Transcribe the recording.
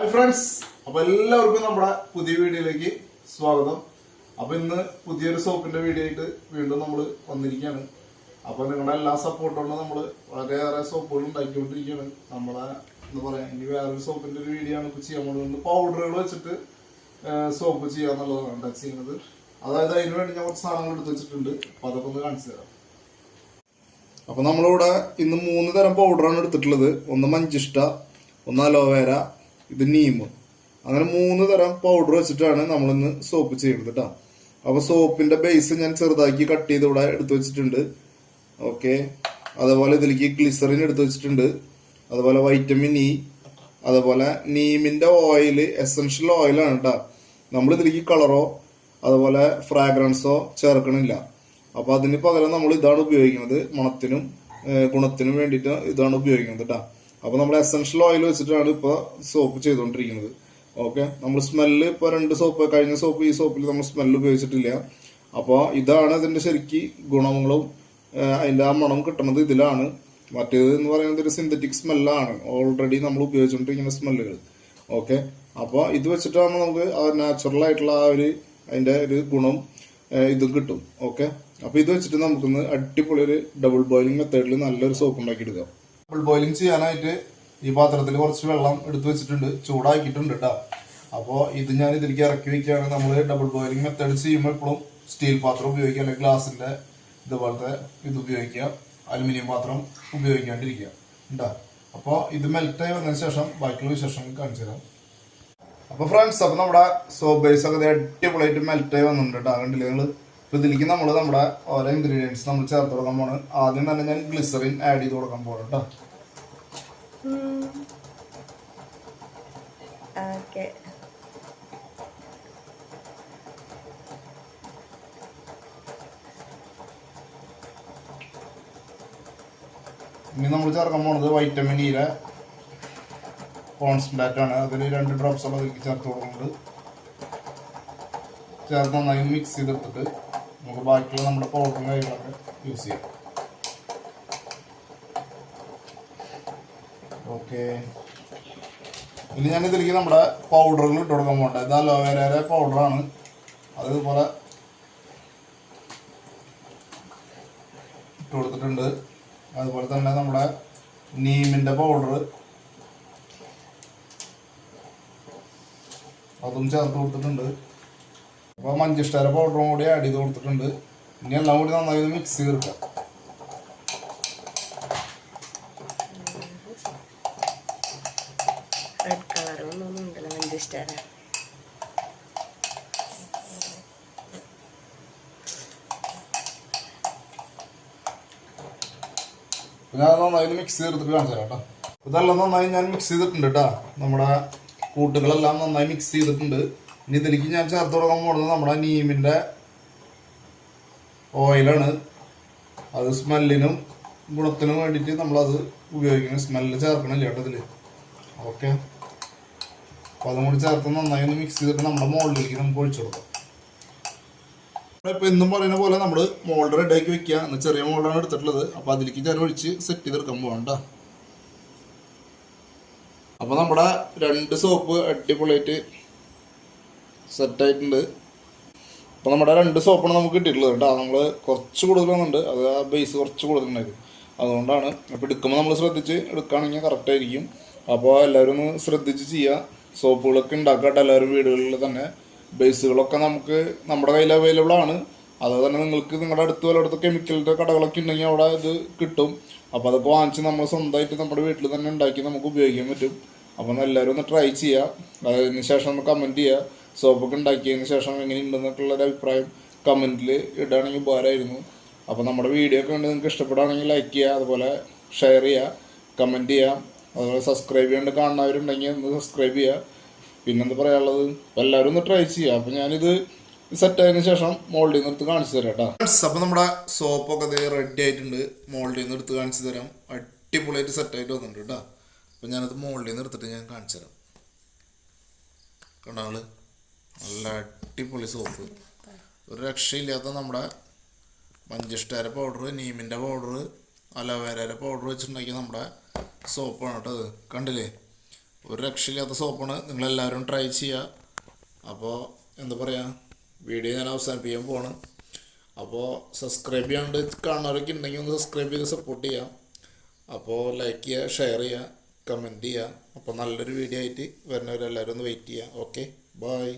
Hi friends അപ്പൊ എല്ലാവർക്കും നമ്മുടെ പുതിയ വീഡിയോയിലേക്ക് സ്വാഗതം. അപ്പൊ ഇന്ന് പുതിയൊരു സോപ്പിന്റെ വീഡിയോ ആയിട്ട് വീണ്ടും നമ്മൾ വന്നിരിക്കുകയാണ്. അപ്പൊ നിങ്ങളുടെ എല്ലാ സപ്പോർട്ടും നമ്മൾ വളരെയേറെ സോപ്പുകൾ ഉണ്ടാക്കിക്കൊണ്ടിരിക്കുകയാണ്. നമ്മളെ എന്താ പറയാ ഇനി വേറൊരു സോപ്പിന്റെ ഒരു വീഡിയോ ആണ് ഇപ്പൊ ചെയ്യാൻ പോകുന്നത്. പൗഡറുകൾ വെച്ചിട്ട് സോപ്പ് ചെയ്യുക എന്നുള്ളതാണ് ടച്ച് ചെയ്യുന്നത്. അതായത് അതിന് വേണ്ടി ഞാൻ കുറച്ച് സാധനങ്ങൾ എടുത്ത് വെച്ചിട്ടുണ്ട്. അപ്പൊ അതൊക്കെ ഒന്ന് കാണിച്ചു തരാം. അപ്പൊ നമ്മളിവിടെ ഇന്ന് മൂന്ന് തരം പൗഡറാണ് എടുത്തിട്ടുള്ളത്. ഒന്ന് മഞ്ചിഷ്ട ഒന്ന് അലോവേര ഇത് നീമ് അങ്ങനെ മൂന്ന് തരം പൗഡർ വെച്ചിട്ടാണ് നമ്മളിന്ന് സോപ്പ് ചെയ്യുന്നത് കേട്ടോ അപ്പോൾ സോപ്പിന്റെ ബേസ് ഞാൻ ചെറുതാക്കി കട്ട് ചെയ്ത് ഇവിടെ എടുത്തു വെച്ചിട്ടുണ്ട്. ഓക്കെ അതുപോലെ ഇതിലേക്ക് ഗ്ലിസറിൻ എടുത്തു വെച്ചിട്ടുണ്ട്. അതുപോലെ വൈറ്റമിൻ ഇ അതുപോലെ നീമിന്റെ ഓയിൽ എസൻഷ്യൽ ഓയിലാണ് കേട്ടോ നമ്മൾ ഇതിലേക്ക് കളറോ അതുപോലെ ഫ്രാഗ്രൻസോ ചേർക്കണില്ല. അപ്പോൾ അതിന് പകരം നമ്മൾ ഇതാണ് ഉപയോഗിക്കുന്നത് മണത്തിനും ഗുണത്തിനും വേണ്ടിയിട്ട് ഇതാണ് ഉപയോഗിക്കുന്നത് കേട്ടോ അപ്പൊ നമ്മൾ എസൻഷ്യൽ ഓയിൽ വെച്ചിട്ടാണ് ഇപ്പൊ സോപ്പ് ചെയ്തുകൊണ്ടിരിക്കുന്നത് ഓക്കെ നമ്മൾ സ്മെല്ല് ഇപ്പൊ രണ്ട് സോപ്പ് കഴിഞ്ഞ സോപ്പ് ഈ സോപ്പിൽ നമ്മൾ സ്മെല്ല് ഉപയോഗിച്ചിട്ടില്ല. അപ്പോൾ ഇതാണ് ഇതിന്റെ ശരിക്ക് ഗുണങ്ങളും അതിന്റെ ആ മണം കിട്ടുന്നത് ഇതിലാണ്. മറ്റേത് എന്ന് പറയുന്നത് ഒരു സിന്തറ്റിക് സ്മെല്ലാണ് ഓൾറെഡി നമ്മൾ ഉപയോഗിച്ചുകൊണ്ടിരിക്കുന്ന സ്മെല്ലുകൾ ഓക്കെ അപ്പോൾ ഇത് വെച്ചിട്ടാണ് നമുക്ക് ആ നാച്ചുറൽ ആയിട്ടുള്ള ആ ഒരു അതിന്റെ ഒരു ഗുണം ഇതും കിട്ടും. ഓക്കെ അപ്പൊ ഇത് വെച്ചിട്ട് നമുക്കൊന്ന് അടിപൊളി ഒരു ഡബിൾ ബോയിലിംഗ് മെത്തേഡിൽ നല്ലൊരു സോപ്പ് ഉണ്ടാക്കി എടുക്കാം ഡബിൾ ബോയിലിംഗ് ചെയ്യാനായിട്ട് ഈ പാത്രത്തിൽ കുറച്ച് വെള്ളം എടുത്തു വെച്ചിട്ടുണ്ട്. ചൂടാക്കിയിട്ടുണ്ട് കേട്ടോ അപ്പോൾ ഇത് ഞാൻ ഇതിലേക്ക് ഇറക്കി വെക്കുകയാണ്. നമ്മൾ ഡബിൾ ബോയിലിംഗ് മെത്തേഡ് ചെയ്യുമ്പോൾ എപ്പോഴും സ്റ്റീൽ പാത്രം ഉപയോഗിക്കുക അല്ലെങ്കിൽ ഗ്ലാസിന്റെ ഇതുപോലത്തെ ഇത് ഉപയോഗിക്കുക. അലുമിനിയം പാത്രം ഉപയോഗിക്കാണ്ടിരിക്കുക കേട്ടോ അപ്പോൾ ഇത് മെൽറ്റായി വന്നതിന് ശേഷം ബാക്കിയുള്ള വിശേഷം കാണിച്ചു തരാം. അപ്പോൾ ഫ്രണ്ട്സ് അപ്പോൾ നമ്മുടെ സോപ്പ് ബേസ് ഒക്കെ അടിപൊളിയായിട്ട് മെൽറ്റ് ആയി വന്നിട്ടുണ്ട് കേട്ടോ കണ്ടില്ലേ നിങ്ങൾ? ഇപ്പൊ ഇതിലേക്ക് നമ്മൾ നമ്മുടെ ഓരോ ഇൻഗ്രീഡിയൻസ് നമ്മൾ ചേർത്ത് കൊടുക്കാൻ പോകണം ആദ്യം തന്നെ ഞാൻ ഗ്ലിസറിൻ ആഡ് ചെയ്ത് കൊടുക്കാൻ പോകണം കേട്ടോ. ഓക്കെ ഇനി നമ്മൾ ചേർക്കാൻ പോണത് വൈറ്റമിൻ ഇയിലെ കോൺസെൻട്രേറ്റ് ആണ്. അതിൽ രണ്ട് ഡ്രോപ്സ് ഉള്ളത് ചേർത്ത് കൊടുക്കുന്നുണ്ട് ചേർത്ത് നന്നായി മിക്സ് ചെയ്തെടുത്തിട്ട് നമുക്ക് ബാക്കിയുള്ള നമ്മുടെ പൗഡറും കാര്യങ്ങളൊക്കെ യൂസ് ചെയ്യാം. ഓക്കെ ഇനി ഞാൻ ഇതിലേക്ക് നമ്മുടെ പൗഡറുകൾ ഇട്ട് കൊടുക്കാൻ പോകണ്ട. ഇത് അലോവേരയുടെ പൗഡറാണ് അത് ഇതുപോലെ ഇട്ട് കൊടുത്തിട്ടുണ്ട്. അതുപോലെ തന്നെ നമ്മുടെ നീമിന്റെ പൗഡർ അതും ചേർത്ത് കൊടുത്തിട്ടുണ്ട്. അപ്പോൾ മഞ്ചിഷ്ടര പൗഡറും കൂടി ആഡ് ചെയ്ത് കൊടുത്തിട്ടുണ്ട്. ഇനി എല്ലാം കൂടി നന്നായി മിക്സ് ചെയ്തെടുക്കാം റെഡ് ഉണ്ടല്ലോ പിന്നെ അത് നന്നായി മിക്സ് ചെയ്തെടുത്തിട്ട് കാണിച്ചു തരാം കേട്ടോ. ഇതെല്ലാം നന്നായി ഞാൻ മിക്സ് ചെയ്തിട്ടുണ്ട് കേട്ടോ. നമ്മുടെ കൂട്ടുകളെല്ലാം നന്നായി മിക്സ് ചെയ്തിട്ടുണ്ട്. ഇനി ഇതിലേക്ക് ഞാൻ ചേർത്ത് കൊടുക്കാൻ പോകുന്നത് നമ്മുടെ നീമിന്റെ ഓയിലാണ്. അത് സ്മെല്ലിനും ഗുണത്തിനും വേണ്ടിയിട്ട് നമ്മളത് ഉപയോഗിക്കുന്നത് സ്മെല്ല് ചേർക്കണില്ല കേട്ടോ ഇതിൽ. ഓക്കെ. അപ്പോൾ അതും കൂടി ചേർത്ത് നന്നായി ഒന്ന് മിക്സ് ചെയ്തിട്ട് നമ്മുടെ മുകളിലേക്ക് നമുക്ക് ഒഴിച്ചു കൊടുക്കാം. ഇപ്പോൾ എന്നും പറയുന്ന പോലെ നമ്മൾ മോൾഡ് റെഡിയാക്കി വെക്കുക എന്ന് ചെറിയ മോൾഡാണ് എടുത്തിട്ടുള്ളത്. അപ്പോൾ അതിലേക്ക് ഞാൻ ഒഴിച്ച് സെറ്റ് ചെയ്തെടുക്കാൻ പോകണ്ട അപ്പോൾ നമ്മുടെ രണ്ട് സോപ്പ് അടിപൊളിയായിട്ട് സെറ്റ് ആയിട്ടുണ്ട്. നമ്മുടെ രണ്ട് സോപ്പാണ് നമുക്ക് കിട്ടിയിട്ടുള്ളത് കേട്ടോ. നമ്മൾ കുറച്ച് വന്നിട്ടുണ്ട് അത് ആ ബേസ് കുറച്ച് കൂടുതലുണ്ടായിരുന്നു അതുകൊണ്ടാണ് അപ്പോൾ എടുക്കുമ്പോൾ നമ്മൾ ശ്രദ്ധിച്ച് എടുക്കുകയാണെങ്കിൽ കറക്റ്റ് ആയിരിക്കും. അപ്പോൾ എല്ലാവരും ഒന്ന് ശ്രദ്ധിച്ച് ചെയ്യുക. സോപ്പുകളൊക്കെ ഉണ്ടാക്കട്ടെ എല്ലാവരും വീടുകളിൽ തന്നെ. ബേസുകളൊക്കെ നമുക്ക് നമ്മുടെ കയ്യിൽ അവൈലബിൾ ആണ്. അതുപോലെ തന്നെ നിങ്ങൾക്ക് നിങ്ങളുടെ അടുത്ത് വല്ലയിടത്ത് കെമിക്കലിന്റെ കടകളൊക്കെ ഉണ്ടെങ്കിൽ അവിടെ ഇത് കിട്ടും. അപ്പോൾ അതൊക്കെ വാങ്ങിച്ച് നമ്മൾ സ്വന്തമായിട്ട് നമ്മുടെ വീട്ടിൽ തന്നെ ഉണ്ടാക്കി നമുക്ക് ഉപയോഗിക്കാൻ പറ്റും. അപ്പോൾ എല്ലാവരും ഒന്ന് ട്രൈ ചെയ്യുക. അതിന് ശേഷം ഒന്ന് കമന്റ് ചെയ്യുക. സോപ്പൊക്കെ ഉണ്ടാക്കിയതിന് ശേഷം എങ്ങനെയുണ്ടെന്നൊക്കെയുള്ള ഒരു അഭിപ്രായം കമന്റിൽ ഇടുകയാണെങ്കിൽ ഉപകാരമായിരുന്നു. അപ്പോൾ നമ്മുടെ വീഡിയോ ഒക്കെ കണ്ട് നിങ്ങൾക്ക് ഇഷ്ടപ്പെടുകയാണെങ്കിൽ ലൈക്ക് ചെയ്യുക അതുപോലെ ഷെയർ ചെയ്യുക കമന്റ് ചെയ്യുക അതുപോലെ സബ്സ്ക്രൈബ് ചെയ്യാണ്ട് കാണുന്നവരുണ്ടെങ്കിൽ ഒന്ന് സബ്സ്ക്രൈബ് ചെയ്യുക. പിന്നെന്താ പറയാനുള്ളത്? എല്ലാവരും ഒന്ന് ട്രൈ ചെയ്യുക. അപ്പോൾ ഞാനിത് സെറ്റ് ആയതിനു ശേഷം മോൾഡിൽ നിന്ന് എടുത്ത് കാണിച്ചു തരാം കേട്ടോ അപ്പോൾ നമ്മുടെ സോപ്പൊക്കെ അതേ റെഡി ആയിട്ടുണ്ട്. മോൾഡിൽ നിന്ന് എടുത്ത് കാണിച്ചു തരാം. അടിപൊളിയായിട്ട് സെറ്റ് ആയിട്ട് വന്നിട്ടുണ്ട് കേട്ടോ അപ്പോൾ ഞാനത് മോൾഡിൽ നിന്ന് എടുത്തിട്ട് ഞാൻ കാണിച്ചു തരാം. കണ്ടോ ആൾ നല്ല അടിപൊളി സോപ്പ്. ഒരു രക്ഷയില്ലാത്ത നമ്മുടെ മഞ്ചിഷ്ടാര പൗഡർ നീമിന്റെ പൗഡർ അലോവേരയുടെ പൗഡർ വെച്ചിട്ടുണ്ടാക്കിയ നമ്മുടെ സോപ്പാണ് കേട്ടോ അത്. കണ്ടില്ലേ? ഒരു രക്ഷയില്ലാത്ത സോപ്പാണ്. നിങ്ങളെല്ലാവരും ട്രൈ ചെയ്യുക അപ്പോൾ എന്താ പറയുക വീഡിയോ ഞാൻ അവസാനിപ്പിക്കാൻ പോവാണ്. അപ്പോൾ സബ്സ്ക്രൈബ് ചെയ്യാണ്ട് കാണുന്നവരൊക്കെ ഉണ്ടെങ്കിൽ ഒന്ന് സബ്സ്ക്രൈബ് ചെയ്ത് സപ്പോർട്ട് ചെയ്യാം. അപ്പോൾ ലൈക്ക് ചെയ്യുക ഷെയർ ചെയ്യുക കമന്റ് ചെയ്യുക അപ്പോൾ നല്ലൊരു വീഡിയോ ആയിട്ട് വരുന്നവരെല്ലാവരും ഒന്ന് വെയിറ്റ് ചെയ്യുക ഓക്കെ ബായ്